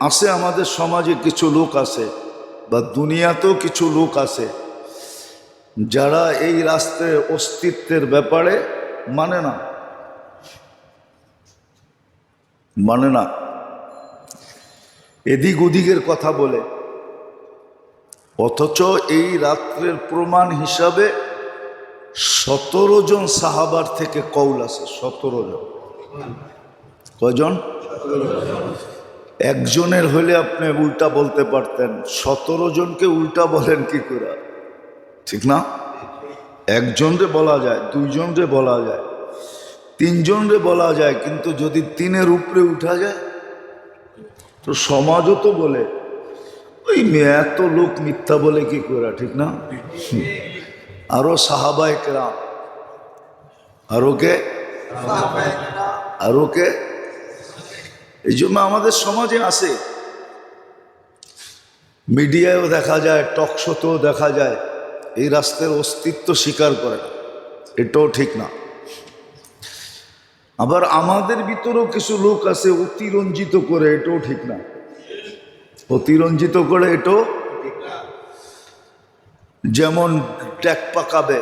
আছে আমাদের সমাজে কিছু লোক আছে বা দুনিয়াতেও কিছু লোক আছে যারা এই রাস্তায় অস্তিত্বের ব্যাপারে মানে না। মানে না। এদিক ওদিকের কথা বলে। অথচ এই রাত্রের প্রমাণ হিসাবে সতেরো জন সাহাবার থেকে কৌল আছে, সতেরো জন। কজন একজনের হলে আপনি উল্টা বলতে পারতেন, সতেরো জনকে উল্টা বলেন কি করে? ঠিক না? একজনরে বলা যায় দুইজনরে বলা যায় তিনজনরে বলা যায়, কিন্তু যদি তিনের উপরে উঠা যায়, তো সমাজও তো বলে, ওই এত লোক মিথ্যা বলে কি করে, ঠিক না? আরও সাহাবায় কেরাম, আরও কে? আরও কে? এই জন্য আমাদের সমাজে আছে। মিডিয়ায়ও দেখা যায়, টক শোতেও দেখা যায়, এই রাস্তার অস্তিত্ব স্বীকার করে না। এটাও ঠিক না। আবার আমাদের ভিতরেও কিছু লোক আছে অতিরঞ্জিত করে, এটাও ঠিক না। অতিরঞ্জিত করে এটাও যেমন ট্যাক পাকাবে,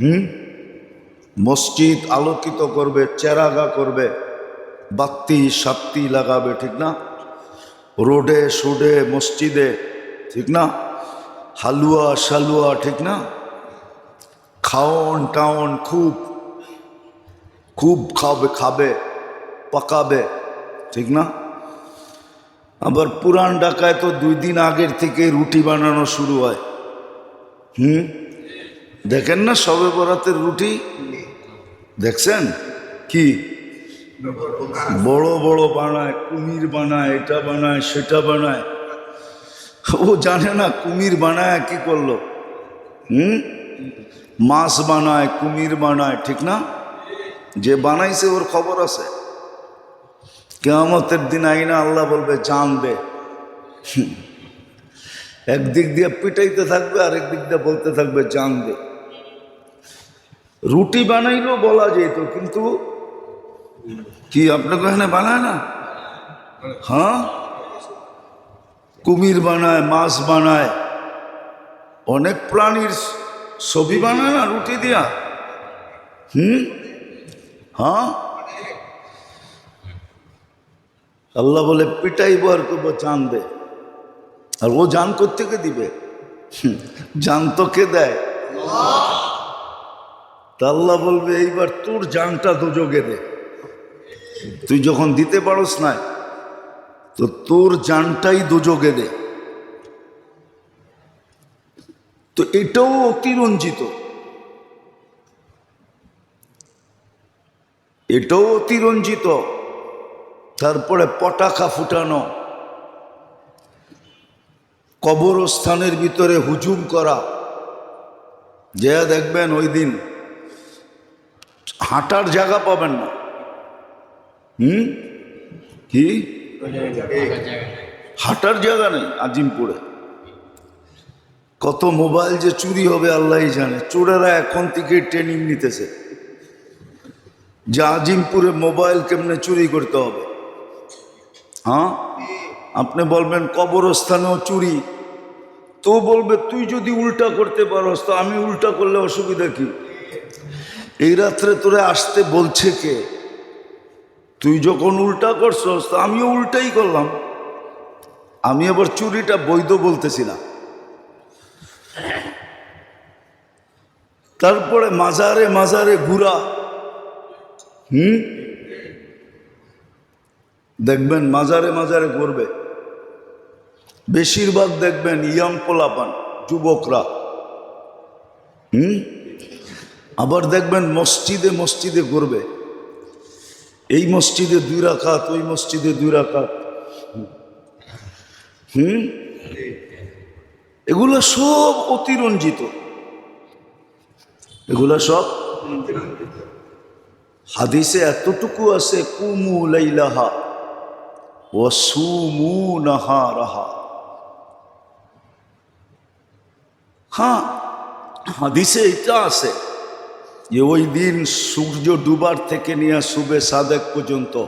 হুম? মসজিদ আলোকিত করবে, চেরাগা করবে বাত্তি, সাত্তি লাগাবে, ঠিক না? রোডে, সোডে, মসজিদে, ঠিক না? হালুয়া, শালুয়া, ঠিক না? খাওন টাউন খুব খুব খাবে খাবে, পাকাবে, ঠিক না? আবার পুরান ঢাকায় তো দুই দিন আগের থেকে রুটি বানানো শুরু হয়। হুম? দেখেন না সবে বরাতের রুটি? দেখছেন? কি? বড় বড় বানায়, কুমির বানায়, এটা বানায়, সেটা বানায়। ও জানে না কুমির বানায় কি করল। হুম? মাছ বানায়, কুমির বানায়, ঠিক না? যে বানাইছে ওর খবর আছে। কেয়ামতের দিন আইনা আল্লাহ বলবে জান দে একদিক দিয়ে পিটাইতে থাকবে আর একদিক দিয়ে বলতে থাকবে জান দে রুটি বানাইলেও বলা যেত, কিন্তু কি আপনাকে এখানে বানায় না? হ্যাঁ? কুমির বানায় মাছ বানায়। অনেক প্রাণীর ছবি বানায় না রুটি দিয়া? হুম? হ্যাঁ? আল্লাহ বলে পিটাইব আর করব চান দে আর ও জান কোথেকে দিবে? জান তো কে দেয়? তা আল্লাহ বলবে এইবার তোর জানটা দুযোগে দে। তুই যখন দিতে পারস না তো তোর জানটাই দুযোগে দে। তো এটাও অতিরঞ্জিত। এটাও অতিরঞ্জিত। তারপরে পটাকা ফুটানো। কবরস্থানের ভিতরে হুজুম করা। যে দেখবেন ওই দিন হাঁটার জায়গা পাবেন না। হুম? কি? হাঁটার জায়গা নেই আজিমপুরে। কত মোবাইল যে চুরি হবে আল্লাহই জানে। চোরেরা এখন থেকে ট্রেনিং নিতেছে। যে আজিমপুরে মোবাইল কেমনে চুরি করতে হবে? হ্যাঁ? আপনি বলবেন কবরস্থানেও চুরি। তো বলবে তুই যদি উল্টা করতে পারস তো আমি উল্টা করলে অসুবিধা কি? এই রাত্রে তোরে আসতে বলছে কে? তুই যখন উল্টা করছস, তো আমিও উল্টাই করলাম। আমি আবার চুরিটা বৈধ বলতেছি না তারপরে মাজারে মাজারে ঘুরা। হুম? দেখবেন মাজারে মাজারে করবে বেশিরভাগ দেখবেন ইয়াং পোলাপান, যুবকরা। হুম? আবার দেখবেন মসজিদে মসজিদে করবে এই মসজিদে দুই রাখাত ওই মসজিদে দুই রাখাত হুম? এগুলো সব অতিরঞ্জিত। এগুলো সব হাদিসে এতটুকু আছে, কুমু লাইলাহা ও সুমু নাহা রাহা হ্যাঁ হাদিসে এটা আছে। যে ওই দিন সূর্য ডুবার থেকে নিয়ে শুবে সাদেক পর্যন্ত।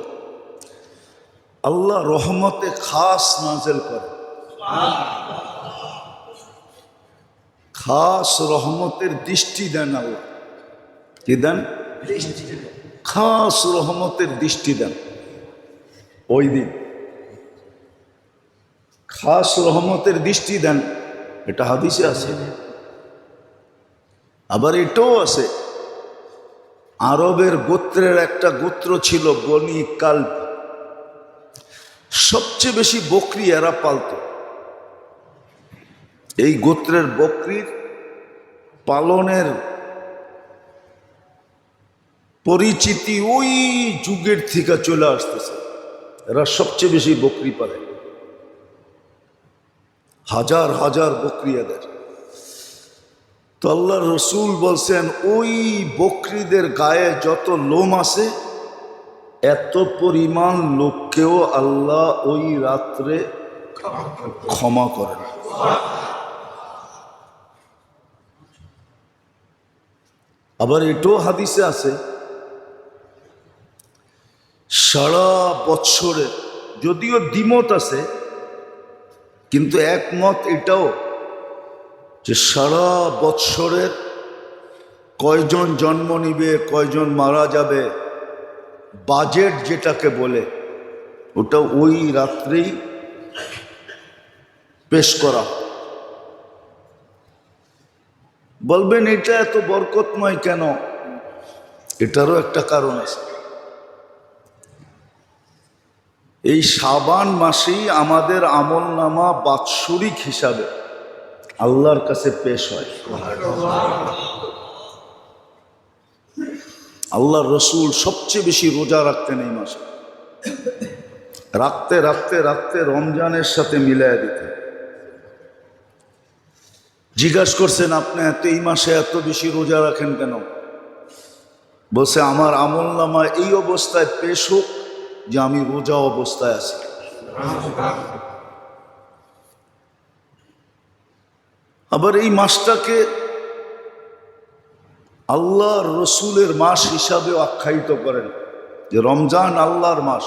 আল্লাহ রহমতে খাস নাজেল করে। খাস রহমতের দৃষ্টি দেন আল্লাহ। কি দেন? খাস রহমতের দৃষ্টি দেন। ওই দিন। খাস রহমতের দৃষ্টি দেন। এটা হাদিসে আছে। আবার এটাও আছে। আরবের গোত্রের একটা গোত্র ছিল বনি কাল্প সবচেয়ে বেশি বকরি এরা পালত। এই গোত্রের বকরির পালনের পরিচিতি ওই যুগের থেকে চলে আসতেছে। এরা সবচেয়ে বেশি বকরি পালে। হাজার হাজার বকরি এদের। তো আল্লাহ রসুল বলছেন, ওই বকরিদের গায়ে যত লোম আছে, এত পরিমাণ লোককেও আল্লাহ ওই রাত্রে ক্ষমা করেন। আবার এটাও হাদিসে আছে, সারা বৎসরে যদিও দ্বিমত আছে, কিন্তু একমত এটাও যে সারা বৎসরের কয়জন জন্ম নিবে, কয়জন মারা যাবে, বাজেট যেটাকে বলে, ওটা ওই রাত্রেই পেশ করা। বলবেন, এটা এত বরকতময় কেন? এটারও একটা কারণ আছে। এই সাবান মাসেই আমাদের আমল নামা বাৎসরিক হিসাবে আল্লাহর কাছে পেশ হয়। আল্লাহর রসুল সবচেয়ে বেশি রোজা রাখতেন এই মাসে। রাখতে রাখতে রাখতে রমজানের সাথে মিলাইয়া দিতেন। জিজ্ঞাসা করছেন, আপনি এত এই মাসে এত বেশি রোজা রাখেন কেন? বলছে, আমার আমল নামা এই অবস্থায় পেশ হোক যে আমি রোজা অবস্থায় আছি। আবার এই মাসটাকে আল্লাহর রসুলের মাস হিসাবে আখ্যায়িত করেন যে রমজান আল্লাহর মাস।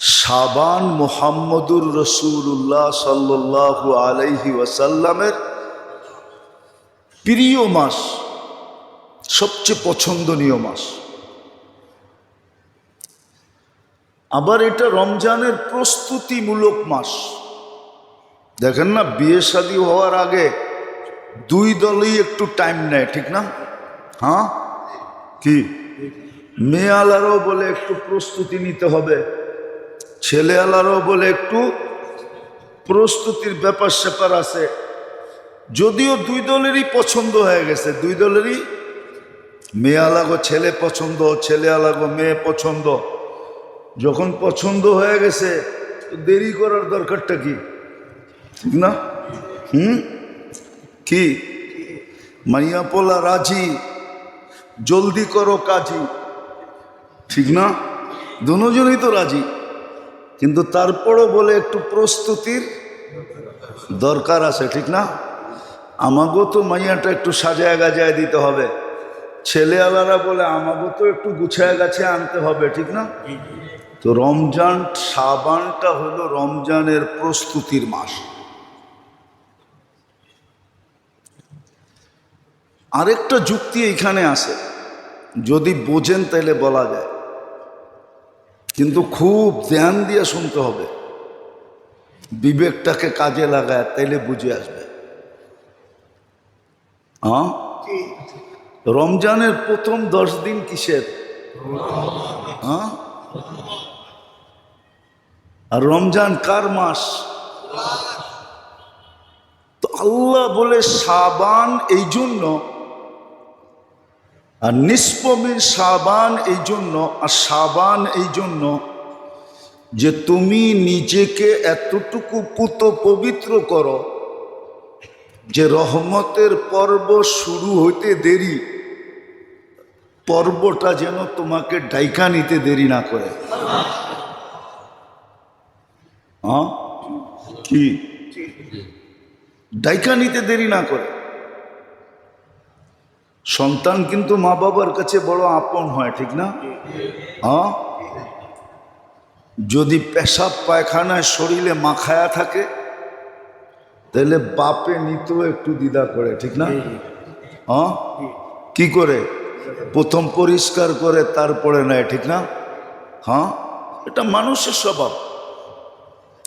সাবান মোহাম্মদুর রসুল্লাহ সাল্লাহ আলাইহি ওয়াসাল্লামের প্রিয় মাস, সবচেয়ে পছন্দনীয় মাস। আবার এটা রমজানের প্রস্তুতিমূলক মাস। দেখেন না, বিয়ে শাদী হওয়ার আগে দুই দলই একটু টাইম নেয়, ঠিক না? হ্যাঁ? কি? মেয়ে আলারও বলে একটু প্রস্তুতি নিতে হবে ছেলে আলারও বলে একটু প্রস্তুতির ব্যাপার স্যাপার আছে। যদিও দুই দলেরই পছন্দ হয়ে গেছে, দুই দলেরই। মেয়ে আলাগো ছেলে পছন্দ ছেলে আলাগো মেয়ে পছন্দ। যখন পছন্দ হয়ে গেছে দেরি করার দরকারটা কি? ঠিক না? হুম? কি? মাইয়া পোলা রাজি? জলদি করো কাজী। ঠিক না? দুজনেই তো রাজি। কিন্তু তারপরও বলে একটু প্রস্তুতির দরকার আছে, ঠিক না? আমাকেও তো মাইয়াটা একটু সাজায় গাজায় দিতে হবে। ছেলে আলারা বলে আমাকেও তো একটু গুছায় গাছে আনতে হবে, ঠিক না? তো রমজান সাবানটা হলো রমজানের প্রস্তুতির মাস। আরেকটা যুক্তি এখানে আছে যদি বোঝেন তাহলে বলা যায়। কিন্তু খুব ধ্যান দিয়ে শুনতে হবে। বিবেকটাকে কাজে লাগায় তাইলে বুঝে আসবে। হ্যাঁ রমজানের প্রথম দশ দিন কিসের? হ্যাঁ আর রমজান কার মাস? তো আল্লাহ বলে সাবান এই জন্য আর নিষ্পমে সাবান এই জন্য, আর সাবান এই জন্য যে তুমি নিজেকে এতটুকু পুত পবিত্র করো যে রহমতের পর্ব শুরু হইতে দেরি, পর্বটা যেন তোমাকে ডাইকা নিতে দেরি না করে। কি? ডাইকা নিতে দেরি না করে। সন্তান কিন্তু মা বাবার কাছে বড় আপন হয়, ঠিক না? হ্যাঁ? যদি পেশাব পায়খানায় শরীরে মাখায়া থাকে, তাহলে বাপে নিতেও একটু দ্বিধা করে, ঠিক না? হ্যাঁ? কি করে? প্রথম পরিষ্কার করে, তারপরে নেয়, ঠিক না? হ্যাঁ? এটা মানুষের স্বভাব।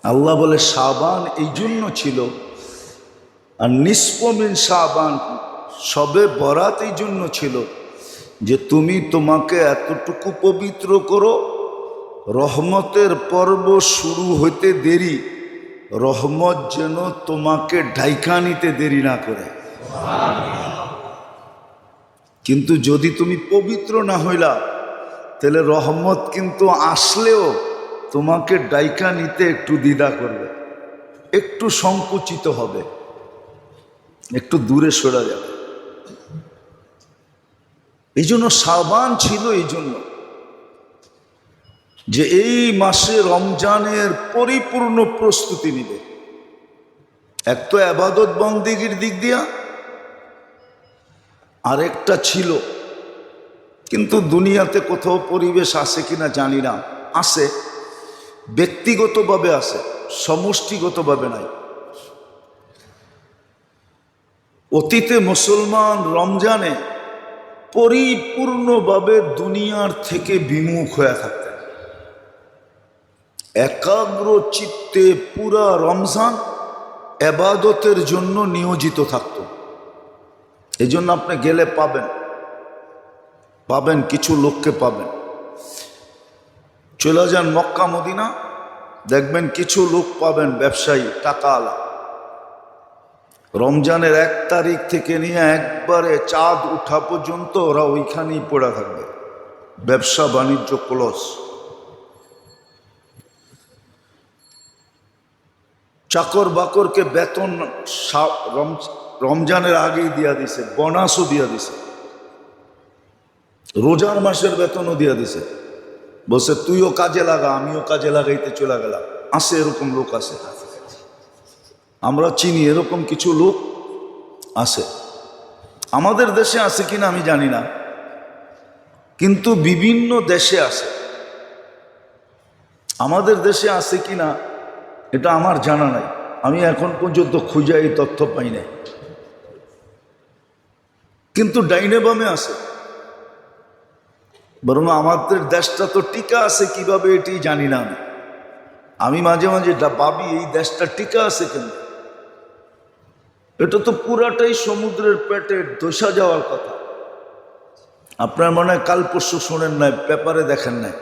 আল্লাহ বলে সাবান এই জন্য ছিল। আর নিষ্পমিন সাবান সবে বরাত এই জন্য ছিল যে তুমি তোমাকে এতটুকু পবিত্র করো, রহমতের পর্ব শুরু হইতে দেরি, রহমত যেন তোমাকে ঢাইকা নিতে দেরি না করে। কিন্তু যদি তুমি পবিত্র না হইলা, তাহলে রহমত কিন্তু আসলেও তোমাকে ডাইকা নিতে একটু দ্বিধা করবে, একটু সংকুচিত হবে, একটু দূরে সরা যাবে। এই জন্য সাবান ছিল এই জন্য যে এই মাসে রমজানের পরিপূর্ণ প্রস্তুতি নিবে। এক তো আবাদত বন্দিগির দিক দিয়া, আরেকটা ছিল। কিন্তু দুনিয়াতে কোথাও পরিবেশ আছে কিনা জানি না, আছে। ব্যক্তিগতভাবে আছে, সমষ্টিগতভাবে নাই। অতীতে মুসলমান রমজানে পরিপূর্ণভাবে দুনিয়ার থেকে বিমুখ হয়ে থাকতেন একাগ্র চিত্তে পুরা রমজান এবাদতের জন্য নিয়োজিত থাকত। এই জন্য আপনি গেলে পাবেন। পাবেন, কিছু লোককে পাবেন। চলে যান মক্কা, মদিনা, দেখবেন কিছু লোক পাবেন ব্যবসায়ী টাকা আলা রমজানের এক তারিখ থেকে নিয়ে একবারে চাঁদ উঠা পর্যন্ত ওরা ওইখানেই পড়ে থাকবে। ব্যবসা বাণিজ্য ক্লস। চাকর বাকরকে বেতন রমজানের আগেই দিয়া দিছে, বোনাসও দিয়া দিছে। রোজার মাসের বেতনও দিয়া দিছে। বলছে, তুইও কাজে লাগা, আমিও কাজে লাগাইতে চলে গেলাম। আসে এরকম লোক আছে। আমরা চিনি, এরকম কিছু লোক আছে। আমাদের দেশে আছে কিনা আমি জানি না। কিন্তু বিভিন্ন দেশে আছে। আমাদের দেশে আছে কিনা, এটা আমার জানা নাই। আমি এখন পর্যন্ত খুঁজে এই তথ্য পাই নাই। কিন্তু ডাইনে বামে আছে। বরং আমাদের দেশটা তো টিকা আছে, কীভাবে এটি জানি না আমি। মাঝে মাঝে ভাবি, এই দেশটা টিকা আছে কেন এটা তো পুরাটাই সমুদ্রের পেটে দোষা যাওয়ার কথা। আপনার মনে হয় কাল পরশু শোনেন নাই, পেপারে দেখেন নাই।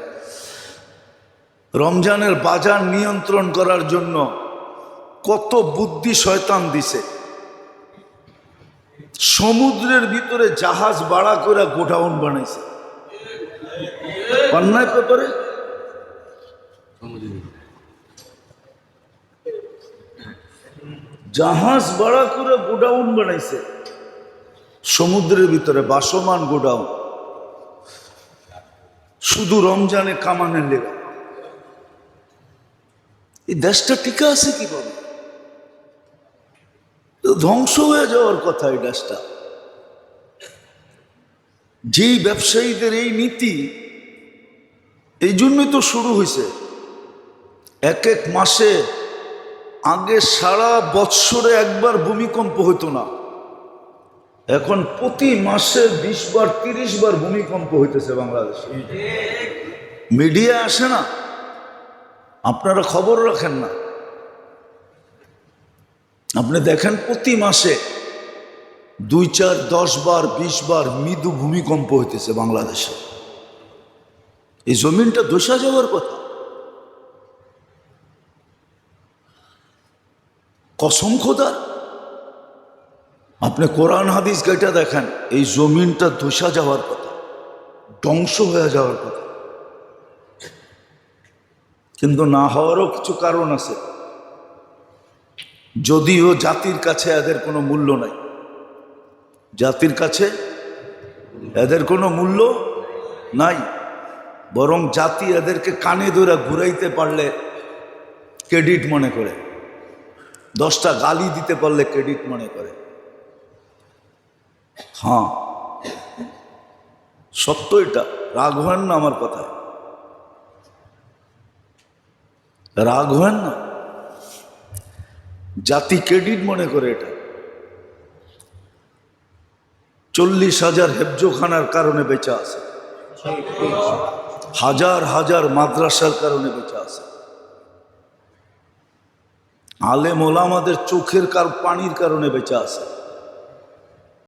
রমজানের বাজার নিয়ন্ত্রণ করার জন্য কত বুদ্ধি শয়তান দিছে। সমুদ্রের ভিতরে জাহাজ বাড়া করে গোডাউন বানাইছে। পান্নায় পেপারে জাহাজ বাড়া করে গোডাউন বানাইছে। সমুদ্রের ভিতরে বাসমান গোডাউন। শুধু রমজানে কামানের লেগা। এই দেশটা টিকা আছে কীভাবে? ধ্বংস হয়ে যাওয়ার কথা এই দেশটা। যেই ব্যবসায়ীদের এই নীতি, এই জন্যই তো শুরু হয়েছে এক এক মাসে আগে সারা বৎসরে একবার ভূমিকম্প হতো না। এখন প্রতি মাসে বিশ বার, তিরিশ বার ভূমিকম্প হইতেছে বাংলাদেশে। মিডিয়া আসে না। আপনারা খবর রাখেন না। আপনি দেখেন প্রতি মাসে দুই চার, দশ বার, বিশ বার মৃদু ভূমিকম্প হইতেছে বাংলাদেশে। এই জমিনটা দোষা যাওয়ার কথা। কসম খোদার আপনি কোরআন হাদিস গাইটা দেখেন, এই জমিনটা দোষা যাওয়ার কথা, ধ্বংস হয়ে যাওয়ার কথা। কিন্তু না হওয়ারও কিছু কারণ আছে। যদিও জাতির কাছে এদের কোনো মূল্য নাই। জাতির কাছে এদের কোনো মূল্য নাই। বরং জাতি এদেরকে কানে ধরে ঘুরাইতে পারলে ক্রেডিট মনে করে। দশটা গালি দিতে পারলে ক্রেডিট মনে করে। হ্যাঁ। সত্য এটা। রাগ হন না আমার কথায়। রাগ হয় না। জাতি ক্রেডিট মনে করে এটা। চল্লিশ হাজার হেফজোখানার কারণে বেঁচে আছে। হাজার হাজার মাদ্রাসার কারণে বেঁচে আছে। আলেম ওলামাদের চোখের কার পানির কারণে বেঁচে আছে।